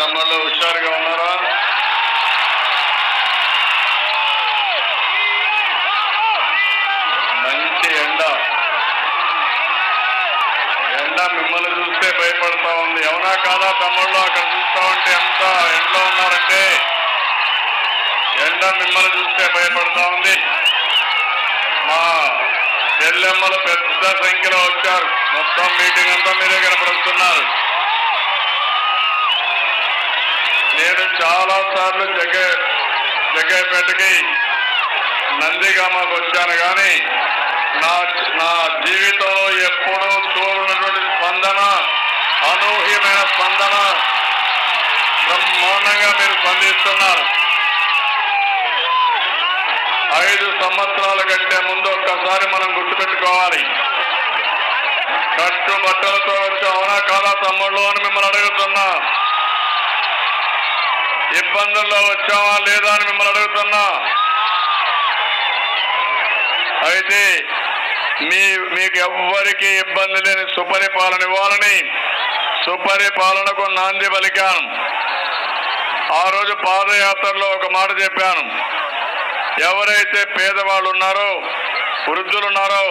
తమ్ముళ్ళు హుషారుగా ఉన్నారా? మంచి ఎండ. ఎండ మిమ్మల్ని చూస్తే భయపడతా ఉంది. అవునా కాదా తమ్ముళ్ళు? అక్కడ చూస్తా ఉంటే ఎంత ఎండలో ఉన్నారంటే? ఎండ మిమ్మల్ని చూస్తే భయపడతా ఉంది. మా చెల్లెమ్మలు పెద్ద సంఖ్యలో వచ్చారు. మొత్తం మీటింగ్ అంతా మీరే కనపడుతున్నారు నేను చాలా సార్లు జగ జగ్గపేటకి నందిగామకు వచ్చాను కానీ నా నా జీవితంలో ఎప్పుడూ చూడనటువంటి స్పందన అనూహ్యమైన స్పందన బ్రహ్మాండంగా మీరు స్పందిస్తున్నారు. ఐదు సంవత్సరాల కంటే ముందు ఒక్కసారి మనం గుర్తుపెట్టుకోవాలి. కట్టు బట్టలతో వచ్చి అవునా కాదా తమ్ముళ్ళు అని మిమ్మల్ని అడుగుతున్నా. ఇబ్బందుల్లో వచ్చావా లేదా అని మిమ్మల్ని అడుగుతున్నా. అయితే మీ మీకు ఎవ్వరికి ఇబ్బంది లేని సుపరిపాలన ఇవ్వాలని సుపరిపాలనకు నాంది పలికాను. ఆ రోజు పాదయాత్రలో ఒక మాట చెప్పాను. ఎవరైతే పేదవాళ్ళు ఉన్నారో వృద్ధులున్నారో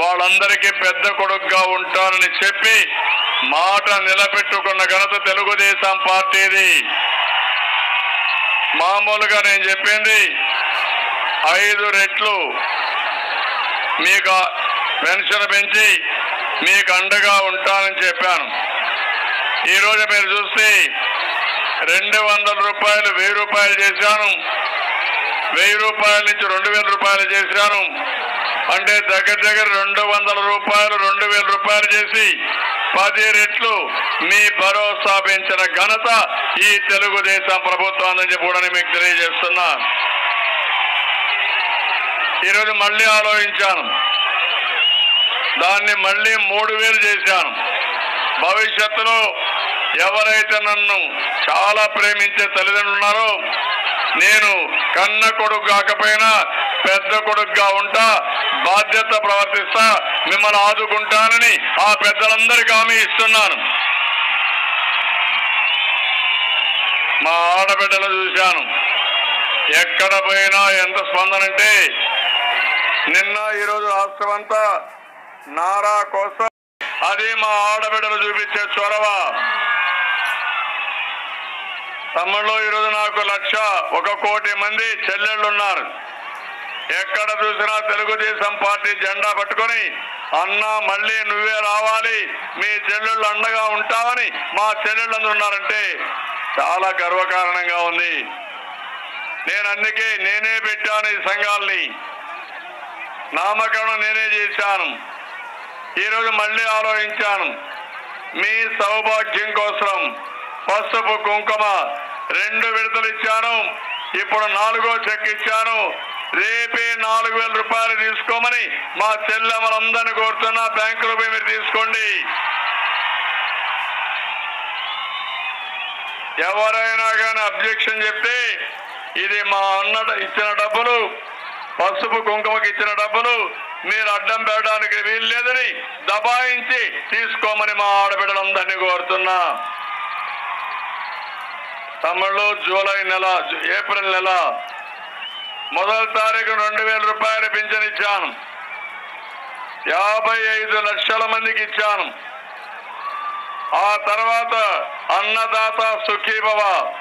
వాళ్ళందరికీ పెద్ద కొడుకుగా ఉంటారని చెప్పి మాట నిలబెట్టుకున్న ఘనత తెలుగుదేశం పార్టీది. మామూలుగా నేను చెప్పింది ఐదు రెట్లు మీకు పెన్షన్ పెంచి మీకు అండగా ఉంటానని చెప్పాను. ఈరోజు మీరు చూస్తే రెండు వందల రూపాయలు వెయ్యి రూపాయలు చేశాను. వెయ్యి రూపాయల నుంచి రెండు వేల రూపాయలు చేశాను. అంటే దగ్గర దగ్గర రెండు వందల రూపాయలు రెండు వేల రూపాయలు చేసి పది రెట్లు మీ భరోసా పెంచిన ఘనత ఈ తెలుగుదేశం ప్రభుత్వానికి కూడా మీకు తెలియజేస్తున్నా. ఈరోజు మళ్ళీ ఆలోచించాను. దాన్ని మళ్ళీ మూడు వేలు చేశాను. భవిష్యత్తులో ఎవరైతే నన్ను చాలా ప్రేమించే తల్లిదండ్రులు ఉన్నారో నేను కన్న కొడుకు కాకపోయినా పెద్ద కొడుకుగా ఉంటా బాధ్యత ప్రవర్తిస్తా మిమ్మల్ని ఆదుకుంటానని ఆ పెద్దలందరికీ హామీ ఇస్తున్నాను. మా ఆడబిడ్డలు చూశాను. ఎక్కడ పోయినా ఎంత స్పందన అంటే నిన్న ఈరోజు రాష్ట్రం అంతా నారా కోసం అది మా ఆడబిడ్డలు చూపించే చొరవ. తమ్ముళ్ళు ఈరోజు నాకు లక్ష ఒక కోటి మంది చెల్లెళ్ళు ఉన్నారు ఎక్కడ చూసినా తెలుగుదేశం పార్టీ జెండా పట్టుకొని అన్న మళ్ళీ నువ్వే రావాలి. మీ చెల్లెళ్ళు అండగా ఉంటావని మా చెల్లెళ్ళు ఉన్నారంటే చాలా గర్వకారణంగా ఉంది. నేను అందుకే నేనే పెట్టాను ఈ సంఘాలని. నామకరణం నేనే చేశాను. ఈరోజు మళ్ళీ ఆలోచించాను. మీ సౌభాగ్యం కోసం పసుపు కుంకుమ రెండు విడతలు ఇచ్చాను. ఇప్పుడు నాలుగో చెక్ ఇచ్చాను. రేపే నాలుగు వేల రూపాయలు తీసుకోమని మా చెల్లెమ్మలందరినీ కోరుతున్నా బ్యాంకులో పోయి మీరు తీసుకోండి. ఎవరైనా కానీ అబ్జెక్షన్ చెప్తే ఇది మా అన్న ఇచ్చిన డబ్బులు పసుపు కుంకుమకి ఇచ్చిన డబ్బులు మీరు అడ్డం పెట్టడానికి వీలు లేదని దబాయించి తీసుకోమని మా ఆడబిడ్డలందరినీ కోరుతున్నా. తమిళ్ళో జూలై నెల ఏప్రిల్ నెల మొదటి తారీఖు రెండు వేల రూపాయలు పింఛన్ ఇచ్చాను. యాభై ఐదు లక్షల మందికి ఇచ్చాను. ఆ తర్వాత అన్నదాత సుఖీభవ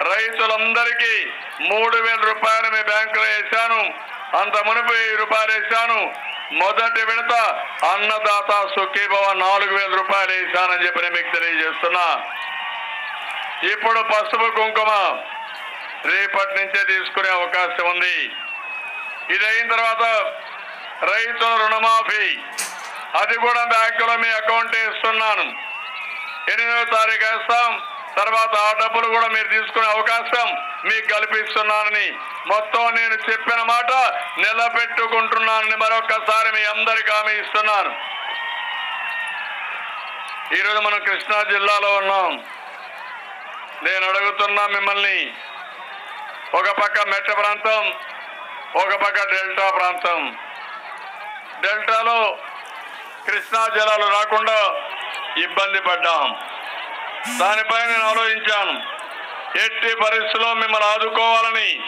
రైతులందరికీ మూడు వేల రూపాయలు మీ బ్యాంకులో వేశాను. అంత మునుపు వెయ్యి రూపాయలు వేశాను. మొదటి విడత అన్నదాత సుఖీభవ నాలుగు వేల రూపాయలు వేశానని చెప్పి నేను మీకు తెలియజేస్తున్నా. ఇప్పుడు పసుపు కుంకుమ రేపటి నుంచే తీసుకునే అవకాశం ఉంది. ఇది అయిన తర్వాత రైతు రుణమాఫీ. అది కూడా బ్యాంకులో మీ అకౌంట్ ఇస్తున్నాను. ఎనిమిదవ తారీఖు వేస్తాం. తర్వాత ఆ డబ్బులు కూడా మీరు తీసుకునే అవకాశం మీకు కల్పిస్తున్నానని. మొత్తం నేను చెప్పిన మాట నిలబెట్టుకుంటున్నానని మరొకసారి మీ అందరికీ హామీ ఇస్తున్నాను. ఈరోజు మనం కృష్ణా జిల్లాలో ఉన్నాం. నేను అడుగుతున్నా మిమ్మల్ని ఒక పక్క మెట్ట ప్రాంతం ఒక పక్క డెల్టా ప్రాంతం. డెల్టాలో కృష్ణా జలాలు రాకుండా ఇబ్బంది పడ్డాం. దానిపై నేను ఆలోచించాను. ఎట్టి పరిస్థితుల్లో మిమ్మల్ని ఆదుకోవాలని.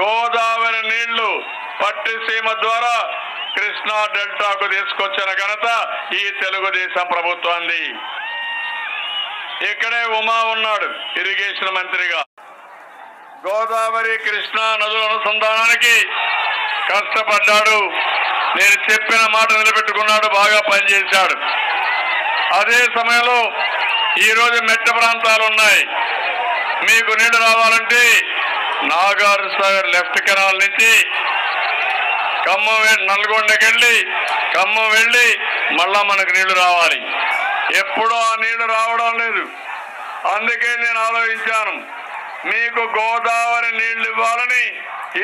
గోదావరి నీళ్ళు పట్టిసీమ ద్వారా కృష్ణా డెల్టాకు తీసుకొచ్చిన ఘనత ఈ తెలుగుదేశం ప్రభుత్వాన్ని ఇక్కడే ఉమా ఉన్నాడు ఇరిగేషన్ మంత్రిగా. గోదావరి కృష్ణా నదుల అనుసంధానానికి కష్టపడ్డాడు. నేను చెప్పిన మాట నిలబెట్టుకున్నాడు బాగా పనిచేశాడు. అదే సమయంలో ఈరోజు మెట్ట ప్రాంతాలు ఉన్నాయి. మీకు నీళ్ళు రావాలంటే నాగార్ సాగర్ లెఫ్ట్ కెనాల్ నుంచి ఖమ్మం నల్గొండకి వెళ్ళి ఖమ్మం వెళ్ళి మళ్ళా మనకు నీళ్ళు రావాలి. ఎప్పుడూ ఆ నీళ్ళు రావడం లేదు. అందుకే నేను ఆలోచించాను. మీకు గోదావరి నీళ్ళు ఇవ్వాలని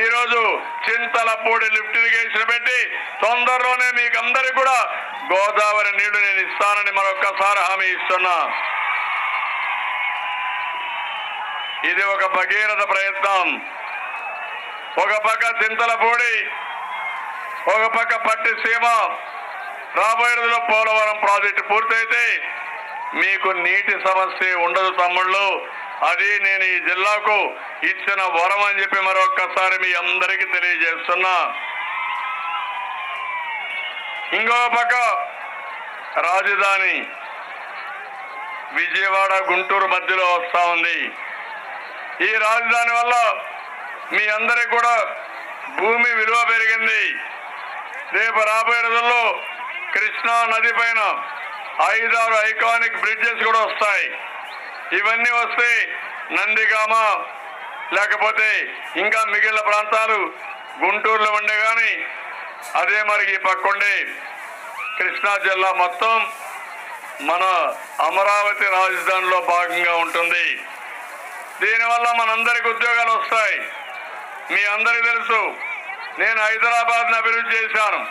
ఈరోజు చింతలపూడి లిఫ్ట్ ఇరిగేషన్ పెట్టి తొందరలోనే మీకు అందరికి కూడా గోదావరి నీళ్ళు నేను ఇస్తానని మరొక్కసారి హామీ ఇస్తున్నా. ఇది ఒక భగీరథ ప్రయత్నం. ఒక పక్క చింతలపూడి ఒక పక్క పట్టిసీమ రాబోయే రోజుల్లో పోలవరం ప్రాజెక్టు పూర్తయితే మీకు నీటి సమస్య ఉండదు తమ్ముళ్ళు. అది నేను ఈ జిల్లాకు ఇచ్చిన వరం అని చెప్పి మరొక్కసారి మీ అందరికీ తెలియజేస్తున్నా. ఇంకో పక్క రాజధాని విజయవాడ గుంటూరు మధ్యలో వస్తూ ఉంది. ఈ రాజధాని వల్ల మీ అందరికి కూడా భూమి విలువ పెరిగింది. రేపు రాబోయే రోజుల్లో కృష్ణా నది పైన ఐదారు ఐకానిక్ బ్రిడ్జెస్ కూడా వస్తాయి. ఇవన్నీ వస్తే నందిగామ లేకపోతే ఇంకా మిగిలిన ప్రాంతాలు గుంటూరులో ఉండే కానీ అదే మరి ఈ పక్కండే కృష్ణా జిల్లా మొత్తం మన అమరావతి రాజధానిలో భాగంగా ఉంటుంది. దీనివల్ల మనందరికి ఉద్యోగాలు వస్తాయి. మీ అందరికీ తెలుసు నేను హైదరాబాద్ను అభివృద్ధి చేశాను.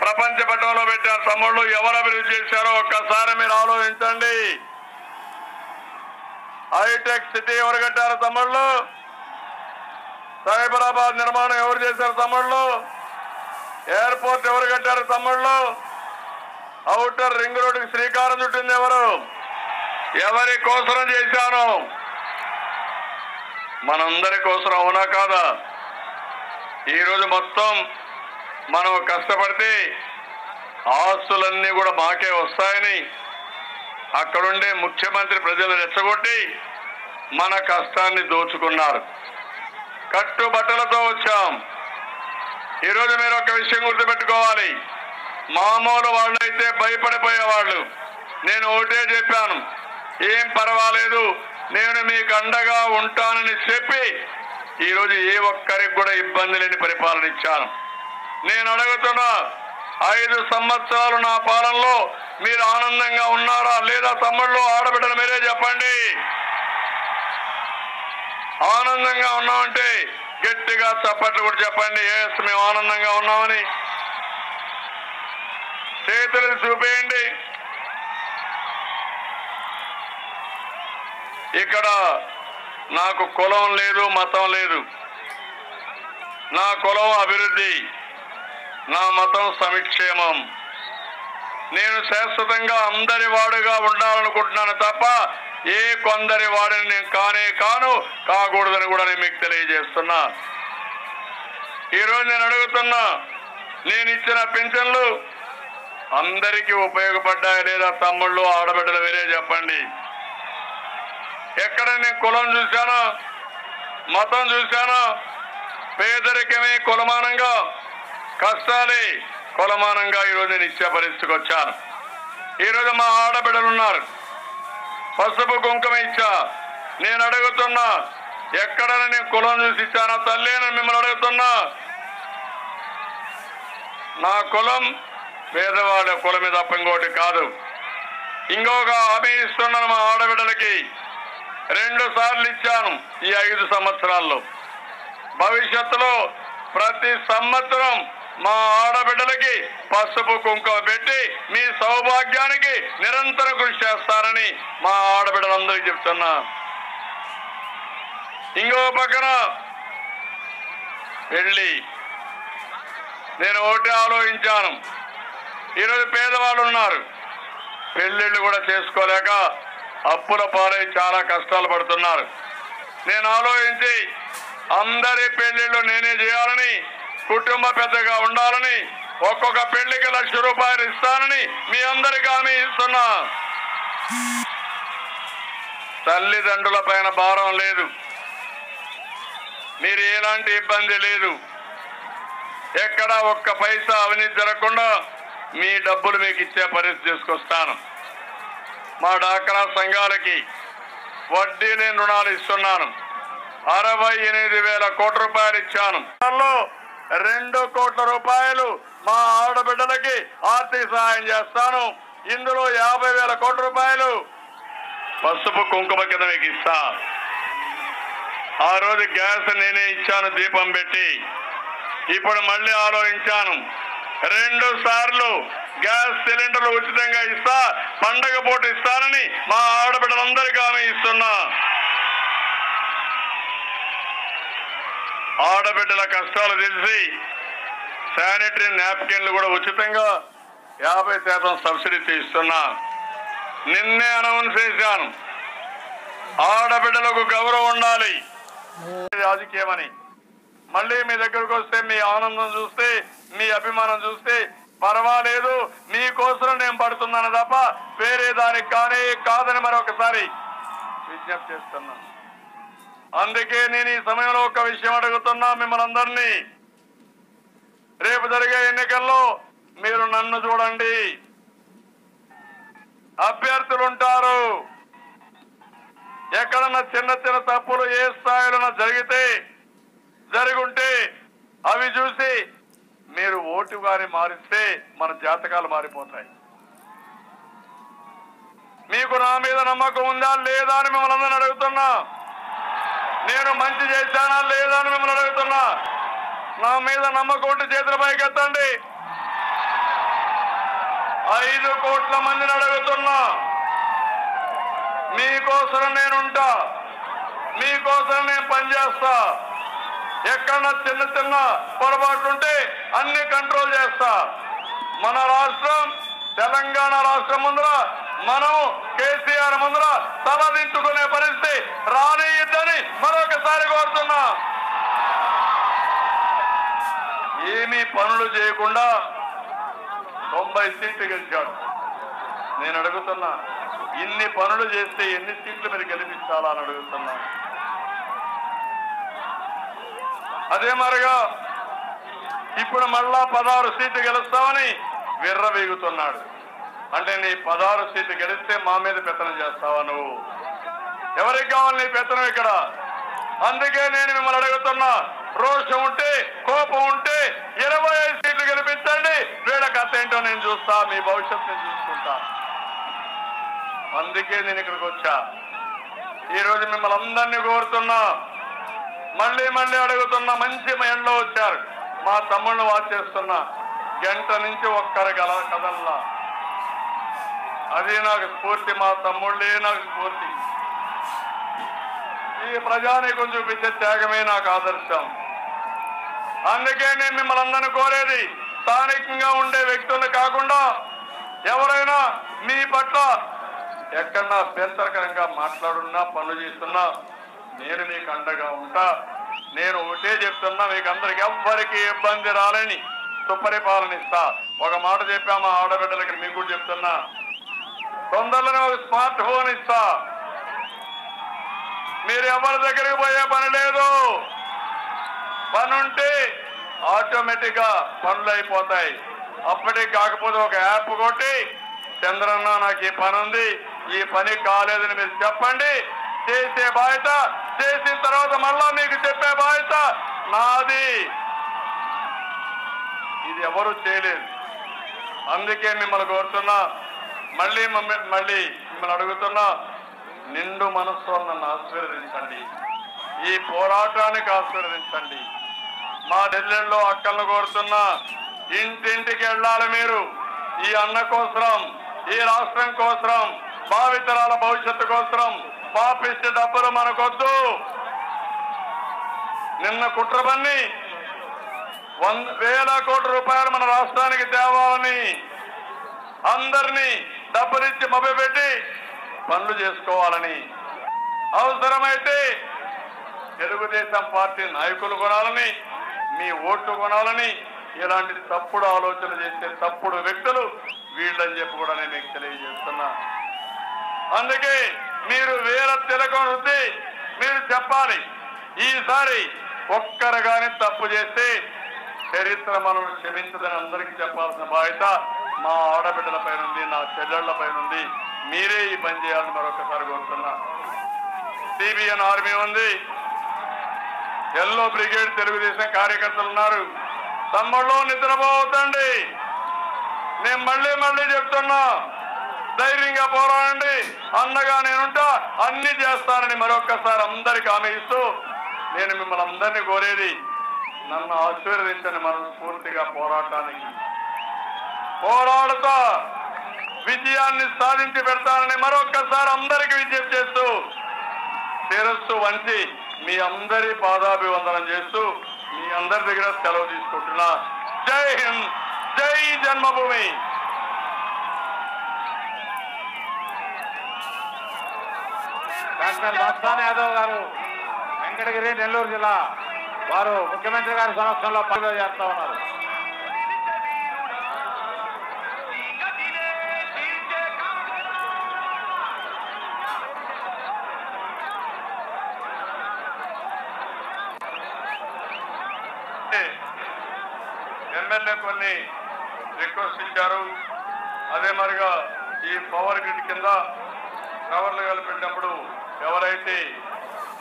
ప్రపంచ పట్టంలో పెట్టాను తమ్ముళ్ళు ఎవరు అభివృద్ధి చేశారో ఒక్కసారి మీరు ఆలోచించండి. హైటెక్ సిటీ ఎవరు కట్టారు తమ్ముళ్ళు. సైబరాబాద్ నిర్మాణం ఎవరు చేశారు తమ్ముళ్ళు? ఎయిర్పోర్ట్ ఎవరు కట్టారు తమ్ముళ్ళు? అవుటర్ రింగ్ రోడ్డుకి శ్రీకారం చుట్టింది ఎవరు? ఎవరి కోసరం చేశాను? మనందరి కోసం అవునా కాదా? ఈరోజు మొత్తం మనం కష్టపడితే ఆస్తులన్నీ కూడా మాకే వస్తాయని అక్కడుండే ముఖ్యమంత్రి ప్రజలు రెచ్చగొట్టి మన కష్టాన్ని దోచుకున్నారు. కట్టుబట్టలతో వచ్చాం. ఈరోజు మీరు ఒక విషయం గుర్తుపెట్టుకోవాలి. మామూలు వాళ్ళైతే భయపడిపోయేవాళ్ళు. నేను ఒకటే చెప్పాను. ఏం పర్వాలేదు నేను మీకు అండగా ఉంటానని చెప్పి ఈరోజు ఏ ఒక్కరికి కూడా ఇబ్బంది లేని పరిపాలన ఇచ్చాను. నేను అడుగుతున్నా ఐదు సంవత్సరాలు నా పాలనలో మీరు ఆనందంగా ఉన్నారా లేదా తమ్ముళ్ళు ఆడబిడ్డలు మీరే చెప్పండి. ఆనందంగా ఉన్నామంటే గట్టిగా చప్పట్లు కూడా చెప్పండి. ఎస్ మేము ఆనందంగా ఉన్నామని. చేతులు చూపేయండి. ఇక్కడ నాకు కులం లేదు మతం లేదు. నా కులం అభివృద్ధి నా మతం సమిక్షేమం. నేను శాశ్వతంగా అందరి వాడుగా ఉండాలనుకుంటున్నాను తప్ప ఏ కొందరి వాడిని నేను కానే కాను కాకూడదని కూడా నేను మీకు తెలియజేస్తున్నా. ఈరోజు నేను అడుగుతున్నా నేను ఇచ్చిన పింఛన్లు అందరికీ ఉపయోగపడ్డాయి లేదా తమ్ముళ్ళు ఆడబిడ్డలు మీరే చెప్పండి. ఎక్కడ నేను కులం చూశాను మతం చూశానో పేదరికమే కులమానంగా కష్టాలే కులమానంగా ఈరోజు నేను ఇచ్చే పరిస్థితికి వచ్చాను ఈరోజు మా ఆడబిడ్డలున్నారు. పసుపు కుంకుమ ఇచ్చా. నేను అడుగుతున్నా ఎక్కడైనా నేను కులం చూసి ఇచ్చానా? తల్లి మిమ్మల్ని అడుగుతున్నా. నా కులం పేదవాళ్ళ కులం మీద తప్ప ఇంకోటి కాదు. ఇంకొక హామీ ఇస్తున్నాను మా ఆడబిడ్డలకి. రెండు సార్లు ఇచ్చాను ఈ ఐదు సంవత్సరాల్లో. భవిష్యత్తులో ప్రతి సంవత్సరం మా ఆడబిడ్డలకి పసుపు కుంకుమ పెట్టి మీ సౌభాగ్యానికి నిరంతర కృషి చేస్తారని మా ఆడబిడ్డలందరికీ చెప్తున్నా. ఇంకో పక్కన వెళ్ళి నేను ఒకటి ఆలోచించాను. ఈరోజు పేదవాళ్ళు ఉన్నారు. పెళ్ళిళ్ళు కూడా చేసుకోలేక అప్పుల పాలై చాలా కష్టాలు పడుతున్నారు. నేను ఆలోచించి అందరి పెళ్ళిళ్ళు నేనే చేయాలని కుటుంబ పెద్దగా ఉండాలని ఒక్కొక్క పెళ్ళికి లక్ష రూపాయలు ఇస్తానని మీ అందరికి హామీ ఇస్తున్నా. తల్లిదండ్రుల పైన భారం లేదు. మీరు ఎలాంటి ఇబ్బంది లేదు. ఎక్కడ ఒక్క పైసా అవినీతి జరగకుండా మీ డబ్బులు మీకు ఇచ్చే పరిస్థితి తీసుకొస్తాను. మా డాక్రా సంఘాలకి వడ్డీ లేని రుణాలు ఇస్తున్నాను. అరవై ఎనిమిది వేల కోట్ల రూపాయలు ఇచ్చాను. రెండు కోట్ల రూపాయలు మా ఆడబిడ్డలకి ఆర్థిక సహాయం చేస్తాను. ఇందులో యాభై వేల కోట్ల రూపాయలు పసుపు కుంకుమ కింద మీకు ఇస్తా. ఆ రోజు గ్యాస్ నేనే ఇచ్చాను దీపం పెట్టి. ఇప్పుడు మళ్ళీ ఆలోచించాను. రెండు సార్లు గ్యాస్ సిలిండర్లు ఉచితంగా ఇస్తా పండగ పూట ఇస్తానని మా ఆడబిడ్డలందరికీ ఆమె ఇస్తున్నా. ఆడబిడ్డల కష్టాలు తెలిసి శానిటరీ నాప్కిన్లు కూడా ఉచితంగా యాభై శాతం సబ్సిడీ ఇస్తున్నా నిన్నే అనౌన్స్ చేశాను. ఆడబిడ్డలకు గౌరవం ఉండాలి. రాజకీయమని. మళ్ళీ మీ దగ్గరకు వస్తే మీ ఆనందం చూస్తే మీ అభిమానం చూస్తే పర్వాలేదు మీ కోసం నేను పడుతున్నాను తప్ప వేరే దానికి కానీ కాదని మరొకసారి విజ్ఞప్తి చేస్తున్నాను. అందుకే నేను ఈ సమయంలో ఒక విషయం అడుగుతున్నా మిమ్మల్ని అందరినీ. రేపు జరిగే ఎన్నికల్లో మీరు నన్ను చూడండి. అభ్యర్థులు ఉంటారు ఎక్కడన్నా చిన్న చిన్న తప్పులు ఏ స్థాయిలో జరిగితే జరుగుంటే అవి చూసి మీరు ఓటు గాని మారిస్తే మన జాతకాలు మారిపోతాయి. మీకు నా మీద నమ్మకం ఉందా లేదా అని మిమ్మల్ని అందరిని అడుగుతున్నా. నేను మంచి చేశానా లేదా అని మిమ్మల్ని అడుగుతున్నా. నా మీద నమ్మకం ఉంటే చేతుల పైకి ఎత్తండి. ఐదు కోట్ల మందిని అడుగుతున్నా. మీకోసం నేనుంటా మీకోసం నేను పనిచేస్తా ఎక్కడన్నా చిన్న చిన్న పొరపాటు ఉంటే అన్ని కంట్రోల్ చేస్తా. మన రాష్ట్రం తెలంగాణ రాష్ట్రం ముందర మనం కేసీఆర్ ముందర తలదించుకునే పరిస్థితి రానియద్దని మరొకసారి కోరుతున్నా. ఏమీ పనులు చేయకుండా తొంభై సీట్లు గెలిచాడు. నేను అడుగుతున్నా ఇన్ని పనులు చేస్తే ఎన్ని సీట్లు మీరు గెలిపించాలా అని అడుగుతున్నా. అదే మరిగా ఇప్పుడు మళ్ళా పదహారు సీట్లు గెలుస్తామని విర్రవీగుతున్నాడు. అంటే నీ పదహారు సీట్లు గెలిస్తే మా మీద పెత్తనం చేస్తావా నువ్వు? ఎవరికి కావాలి నీ పెత్తనం ఇక్కడ? అందుకే నేను మిమ్మల్ని అడుగుతున్నా. రోషం ఉంటే కోపం ఉంటే ఇరవై ఐదు సీట్లు గెలిపించండి. వీళ్ళ కథ ఏంటో నేను చూస్తా మీ భవిష్యత్తుని నేను చూసుకుంటా. అందుకే నేను ఇక్కడికి వచ్చా. ఈ రోజు మిమ్మల్ని అందరినీ కోరుతున్నా. మళ్ళీ మళ్ళీ అడుగుతున్నా మంచి ఎండలో వచ్చారు. మా తమ్ముళ్ళు వాచ్ చేస్తున్నా గంట నుంచి ఒక్కరు గల కదల్లా అది నాకు స్ఫూర్తి మా తమ్ముళ్ళే నాకు స్ఫూర్తి. ఈ ప్రజానీకం చూపించే త్యాగమే నాకు ఆదర్శం. అందుకే నేను మిమ్మల్ని అందరిని కోరేది స్థానికంగా ఉండే వ్యక్తులు కాకుండా ఎవరైనా మీ పట్ల ఎక్కడన్నా అభ్యంతరకరంగా మాట్లాడున్నా పనులు చేస్తున్నా నేను మీకు అండగా ఉంటా. నేను ఒకటే చెప్తున్నా మీకు అందరికి ఎవ్వరికి ఇబ్బంది రాలేని సుపరిపాలన ఇస్తా ఒక మాట చెప్పామా? ఆడబిడ్డలకి మీకు కూడా చెప్తున్నా. తొందరలోనే ఒక స్మార్ట్ ఫోన్ ఇస్తా. మీరు ఎవరి దగ్గరికి పోయే పని లేదు. పని ఉంటే ఆటోమేటిక్గా పనులు అయిపోతాయి. అప్పటికి కాకపోతే ఒక యాప్ కొట్టి చంద్రన్న నాకు ఈ పని ఉంది ఈ పని కాలేదని మీరు చెప్పండి. చేసే బాధ్యత చేసిన తర్వాత మళ్ళా మీకు చెప్పే బాధ్యత నాది. ఇది ఎవరు చేయలేదు. అందుకే మిమ్మల్ని కోరుతున్నా మళ్ళీ మళ్ళీ మిమ్మల్ని అడుగుతున్నా నిండు మనస్సు నన్ను ఆశీర్వదించండి. ఈ పోరాటానికి ఆశీర్వదించండి. మా ఢిల్లీలో అక్కలను కోరుతున్నా ఇంటింటికి వెళ్ళాలి మీరు. ఈ అన్న కోసరం ఈ రాష్ట్రం కోసరం భావితరాల భవిష్యత్తు కోసరం పాపిస్తే డబ్బులు మనకొద్దు. నిన్న కుట్రబన్ని వంద వేల కోట్ల రూపాయలు మన రాష్ట్రానికి తేవాలని అందరినీ డబ్బులిచ్చి మభ్యపెట్టి పనులు చేసుకోవాలని అవసరమైతే తెలుగుదేశం పార్టీ నాయకులు కొనాలని మీ ఓట్లు కొనాలని ఇలాంటి తప్పుడు ఆలోచన చేసే తప్పుడు వ్యక్తులు వీళ్ళని చెప్పి కూడా నేను మీకు తెలియజేస్తున్నా. అందుకే మీరు వేల తిలకం మీరు చెప్పాలి ఈసారి ఒక్కరు కానీ తప్పు చేస్తే చరిత్ర మనం క్షమించదని అందరికీ చెప్పాల్సిన బాధ్యత మా ఆడబిడ్డల పైన ఉంది నా చెల్లెళ్ళ పైన ఉంది మీరే ఈ పని చేయాలని మరొకసారి కోరుతున్నా. సిబిఎన్ ఆర్మీ ఉంది. ఎల్లో బ్రిగేడ్ తెలుగుదేశం కార్యకర్తలు ఉన్నారు. తమ్ముళ్ళు నిద్రపోవద్దండి. నేను మళ్ళీ మళ్ళీ చెప్తున్నా ధైర్యంగా పోరాడండి. అన్నగా నేనుంటా అన్ని చేస్తానని మరొక్కసారి అందరికి హామీ ఇస్తూ నేను మిమ్మల్ని అందరినీ కోరేది నన్ను ఆశీర్వదించండి పూర్తిగా పోరాటానికి పోరాడుతా విజయాన్ని సాధించి పెడతానని మరొక్కసారి అందరికి విజ్ఞప్తి చేస్తూ శిరస్సు వంచి మీ అందరి పాదాభివందనం చేస్తూ మీ అందరి దగ్గర సెలవు తీసుకుంటున్నా. జై హింద్ జై జన్మభూమి. డాక్టర్ మస్తాన్ యాదవ్ గారు వెంకటగిరి నెల్లూరు జిల్లా వారు ముఖ్యమంత్రి గారి సమక్షంలో పనులు చేస్తా ఉన్నారు. ఎమ్మెల్యే కొన్ని రిక్వెస్ట్ ఇచ్చారు. అదే మరిగా ఈ పవర్ గ్రిడ్ కింద కవర్లు కలిపెట్టినప్పుడు ఎవరైతే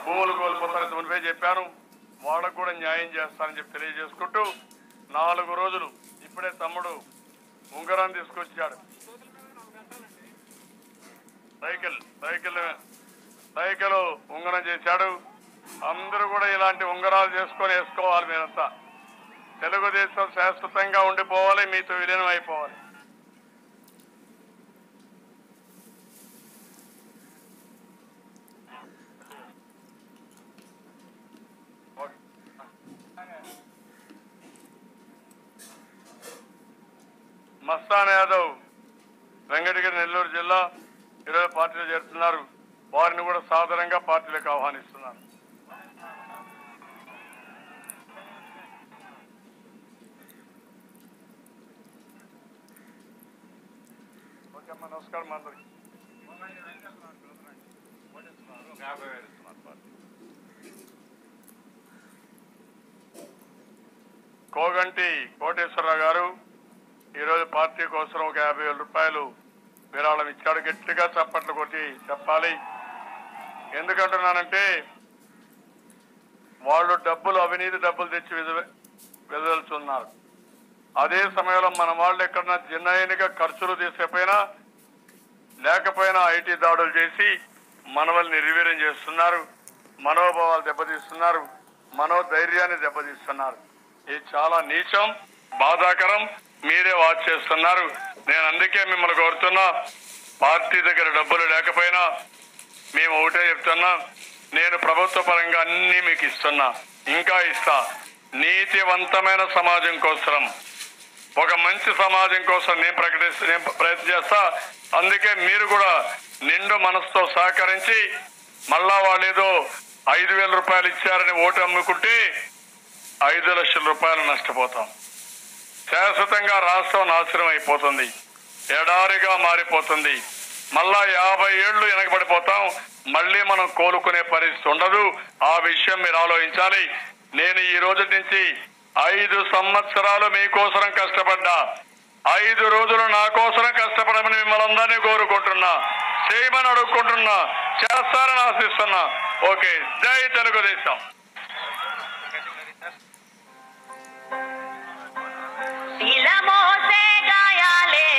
భూములు కోల్పోతారని మునిపే చెప్పాను. వాళ్ళకు కూడా న్యాయం చేస్తానని చెప్పి తెలియజేసుకుంటూ నాలుగు రోజులు ఇప్పుడే తమ్ముడు ఉంగరాన్ని తీసుకొచ్చాడు. సైకిల్ సైకిల్ సైకిల్ ఉంగరం చేశాడు. అందరూ కూడా ఇలాంటి ఉంగరాలు చేసుకొని వేసుకోవాలి మీరంతా తెలుగుదేశం శాశ్వతంగా ఉండిపోవాలి మీతో విలీనం అయిపోవాలి మస్తాన్ యాదవ్ వెంకటగిరి నెల్లూరు జిల్లా ఈరోజు పార్టీలో చేరుతున్నారు వారిని కూడా సాధారణంగా పార్టీలకు ఆహ్వానిస్తున్నారు ఓకే అమ్మా నమస్కారం అందరికి. కోగంటి కోటేశ్వరరావు గారు ఈరోజు పార్టీ కోసం ఒక యాభై వేల రూపాయలు విరాళం ఇచ్చాడు. గట్టిగా చప్పట్లు కొట్టి చెప్పాలి. ఎందుకంటున్నానంటే వాళ్ళు డబ్బులు అవినీతి డబ్బులు తెచ్చి విధ- అదే సమయంలో మన వాళ్ళు ఎక్కడన్నా జిన్నైనగా ఖర్చులు తీసుకపోయినా లేకపోయినా ఐటీ దాడులు చేసి మనవల్ని నిర్వీర్యం చేస్తున్నారు మనోభావాలు దెబ్బతీస్తున్నారు మనోధైర్యాన్ని దెబ్బతీస్తున్నారు. ఇది చాలా నీచం బాధాకరం మీరే వాచ్ చేస్తున్నారు. నేను అందుకే మిమ్మల్ని కోరుతున్నా పార్టీ దగ్గర డబ్బులు లేకపోయినా మేము ఒకటే చెప్తున్నా నేను ప్రభుత్వ పరంగా అన్నీ మీకు ఇస్తున్నా. ఇంకా ఇస్తా. నీతివంతమైన సమాజం కోసం ఒక మంచి సమాజం కోసం నేను ప్రకటిస్తూ నేను ప్రయత్నం చేస్తా. అందుకే మీరు కూడా నిండు మనసుతో సహకరించి మళ్ళా వాళ్ళు ఏదో ఐదు వేల రూపాయలు ఇచ్చారని ఓటు అమ్ముకుంటే ఐదు లక్షల రూపాయలు నష్టపోతాం. శాశ్వతంగా రాష్ట్రం నాశనం అయిపోతుంది. ఎడారిగా మారిపోతుంది. మళ్ళా యాభై ఏళ్ళు వెనకబడిపోతాం. మళ్ళీ మనం కోలుకునే పరిస్థితి ఉండదు. ఆ విషయం మీరు ఆలోచించాలి. నేను ఈ రోజు నుంచి ఐదు సంవత్సరాలు మీకోసం కష్టపడ్డా. ఐదు రోజులు నా కోసం కష్టపడమని మిమ్మల్ని అందరినీ కోరుకుంటున్నా. చేయమని అడుక్కుంటున్నా. చేస్తారని ఆశిస్తున్నా. ఓకే జై తెలుగుదేశం. ఇలా మోసే గాయాలే